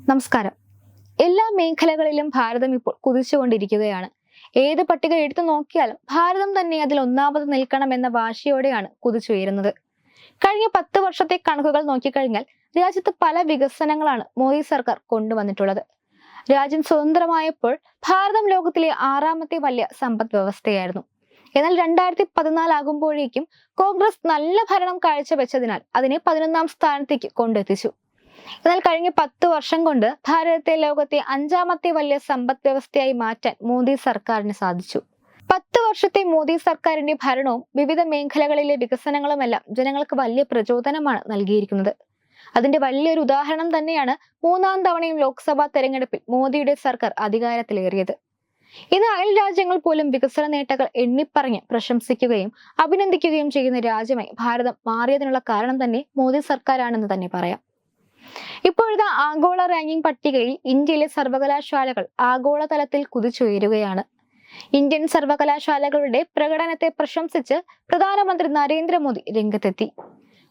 നമസ്കാരം. എല്ലാ മേഖലകളിലും ഭാരതം ഇപ്പോൾ കുതിച്ചുകൊണ്ടിരിക്കുകയാണ്. ഏത് പട്ടിക എടുത്തു നോക്കിയാലും ഭാരതം തന്നെ അതിൽ ഒന്നാമത് നിൽക്കണം എന്ന വാശിയോടെയാണ് കുതിച്ചുയരുന്നത്. കഴിഞ്ഞ പത്ത് വർഷത്തെ കണക്കുകൾ നോക്കിക്കഴിഞ്ഞാൽ രാജ്യത്ത് പല വികസനങ്ങളാണ് മോദി സർക്കാർ കൊണ്ടുവന്നിട്ടുള്ളത്. രാജ്യം സ്വതന്ത്രമായപ്പോൾ ഭാരതം ലോകത്തിലെ ആറാമത്തെ വലിയ സമ്പദ് വ്യവസ്ഥയായിരുന്നു. എന്നാൽ രണ്ടായിരത്തി പതിനാലാകുമ്പോഴേക്കും കോൺഗ്രസ് നല്ല ഭരണം കാഴ്ചവെച്ചതിനാൽ അതിനെ പതിനൊന്നാം സ്ഥാനത്തേക്ക് കൊണ്ടെത്തിച്ചു. എന്നാൽ കഴിഞ്ഞ പത്ത് വർഷം കൊണ്ട് ഭാരതത്തെ ലോകത്തെ അഞ്ചാമത്തെ വലിയ സമ്പദ് വ്യവസ്ഥയായി മാറ്റാൻ മോദി സർക്കാരിന് സാധിച്ചു. പത്ത് വർഷത്തെ മോദി സർക്കാരിന്റെ ഭരണവും വിവിധ മേഖലകളിലെ വികസനങ്ങളുമെല്ലാം ജനങ്ങൾക്ക് വലിയ പ്രചോദനമാണ് നൽകിയിരിക്കുന്നത്. അതിന്റെ വലിയൊരു ഉദാഹരണം തന്നെയാണ് മൂന്നാം തവണയും ലോക്സഭാ തെരഞ്ഞെടുപ്പിൽ മോദിയുടെ സർക്കാർ അധികാരത്തിലേറിയത്. ഇന്ന് അയൽ രാജ്യങ്ങൾ പോലും വികസന നേട്ടങ്ങൾ എണ്ണിപ്പറഞ്ഞ് പ്രശംസിക്കുകയും അഭിനന്ദിക്കുകയും ചെയ്യുന്ന രാജ്യമായി ഭാരതം മാറിയതിനുള്ള കാരണം തന്നെ മോദി സർക്കാരാണെന്ന് തന്നെ പറയാം. ഇപ്പോഴത്തെ ആഗോള റാങ്കിംഗ് പട്ടികയിൽ ഇന്ത്യയിലെ സർവകലാശാലകൾ ആഗോളതലത്തിൽ കുതിച്ചുയരുകയാണ്. ഇന്ത്യൻ സർവകലാശാലകളുടെ പ്രകടനത്തെ പ്രശംസിച്ച് പ്രധാനമന്ത്രി നരേന്ദ്രമോദി രംഗത്തെത്തി.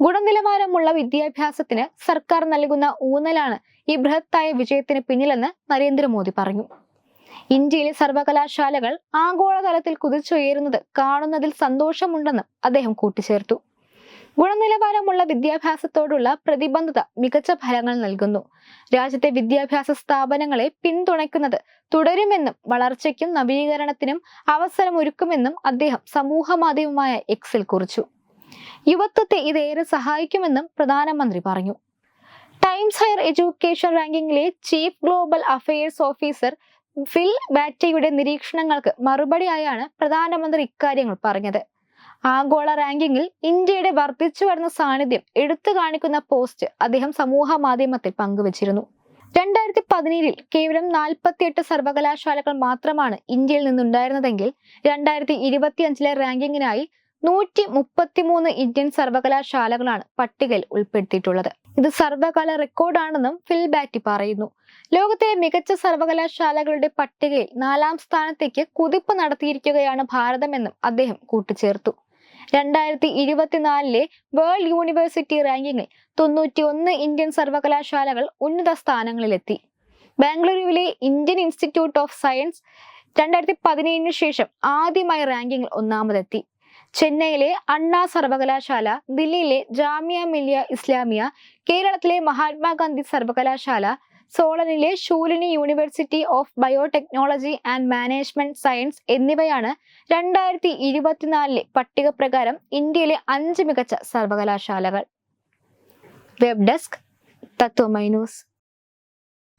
ഗുണനിലവാരമുള്ള വിദ്യാഭ്യാസത്തിന് സർക്കാർ നൽകുന്ന ഊന്നലാണ് ഈ ബൃഹത്തായ വിജയത്തിന് പിന്നിലെന്ന് നരേന്ദ്രമോദി പറഞ്ഞു. ഇന്ത്യയിലെ സർവകലാശാലകൾ ആഗോളതലത്തിൽ കുതിച്ചുയരുന്നത് കാണുന്നതിൽ സന്തോഷമുണ്ടെന്നും അദ്ദേഹം കൂട്ടിച്ചേർത്തു. ഗുണനിലവാരമുള്ള വിദ്യാഭ്യാസത്തോടുള്ള പ്രതിബദ്ധത മികച്ച ഫലങ്ങൾ നൽകുന്നു. രാജ്യത്തെ വിദ്യാഭ്യാസ സ്ഥാപനങ്ങളെ പിന്തുണയ്ക്കുന്നത് തുടരുമെന്നും വളർച്ചയ്ക്കും നവീകരണത്തിനും അവസരമൊരുക്കുമെന്നും അദ്ദേഹം സമൂഹമാധ്യമമായ എക്സിൽ കുറിച്ചു. യുവത്വത്തെ ഇതേറെ സഹായിക്കുമെന്നും പ്രധാനമന്ത്രി പറഞ്ഞു. Times higher education റാങ്കിങ്ങിലെ chief global affairs officer Phil ബാറ്റയുടെ നിരീക്ഷണങ്ങൾക്ക് മറുപടിയായാണ് പ്രധാനമന്ത്രി ഇക്കാര്യങ്ങൾ പറഞ്ഞത്. ആഗോള റാങ്കിങ്ങിൽ ഇന്ത്യയുടെ വർദ്ധിച്ചു വരുന്ന സാന്നിധ്യം എടുത്തു കാണിക്കുന്ന പോസ്റ്റ് അദ്ദേഹം സമൂഹ മാധ്യമത്തിൽ പങ്കുവച്ചിരുന്നു. രണ്ടായിരത്തി പതിനേഴിൽ കേവലം നാൽപ്പത്തിയെട്ട് സർവകലാശാലകൾ മാത്രമാണ് ഇന്ത്യയിൽ നിന്നുണ്ടായിരുന്നതെങ്കിൽ രണ്ടായിരത്തി ഇരുപത്തി അഞ്ചിലെ റാങ്കിങ്ങിനായി നൂറ്റി മുപ്പത്തിമൂന്ന് ഇന്ത്യൻ സർവകലാശാലകളാണ് പട്ടികയിൽ ഉൾപ്പെടുത്തിയിട്ടുള്ളത്. ഇത് സർവകാല റെക്കോർഡാണെന്നും ഫിൽ ബാറ്റി പറയുന്നു. ലോകത്തെ മികച്ച സർവകലാശാലകളുടെ പട്ടികയിൽ നാലാം സ്ഥാനത്തേക്ക് കുതിപ്പ് നടത്തിയിരിക്കുകയാണ് ഭാരതമെന്നും അദ്ദേഹം കൂട്ടിച്ചേർത്തു. രണ്ടായിരത്തി ഇരുപത്തിനാലിലെ വേൾഡ് യൂണിവേഴ്സിറ്റി റാങ്കിങ്ങിൽ തൊണ്ണൂറ്റി ഒന്ന് ഇന്ത്യൻ സർവകലാശാലകൾ ഉന്നത സ്ഥാനങ്ങളിലെത്തി. ബാംഗ്ലൂരുവിലെ ഇന്ത്യൻ ഇൻസ്റ്റിറ്റ്യൂട്ട് ഓഫ് സയൻസ് രണ്ടായിരത്തി പതിനേഴിന് ശേഷം ആദ്യമായി റാങ്കിങ്ങിൽ ഒന്നാമതെത്തി. ചെന്നൈയിലെ അണ്ണാ സർവകലാശാല ദില്ലിയിലെ ജാമിയ മില്ലിയ ഇസ്ലാമിയ കേരളത്തിലെ മഹാത്മാഗാന്ധി സർവകലാശാല സോളനിലെ Shoolini university of biotechnology and management science എന്നിവയാണ് രണ്ടായിരത്തി ഇരുപത്തിനാലിലെ പട്ടിക പ്രകാരം ഇന്ത്യയിലെ അഞ്ച് മികച്ച സർവകലാശാലകൾ. Web desk തത്വമൈനൂസ്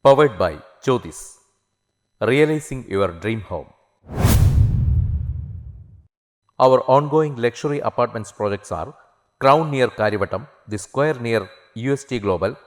powered by Jyothis realising your dream home the square near U S T Crown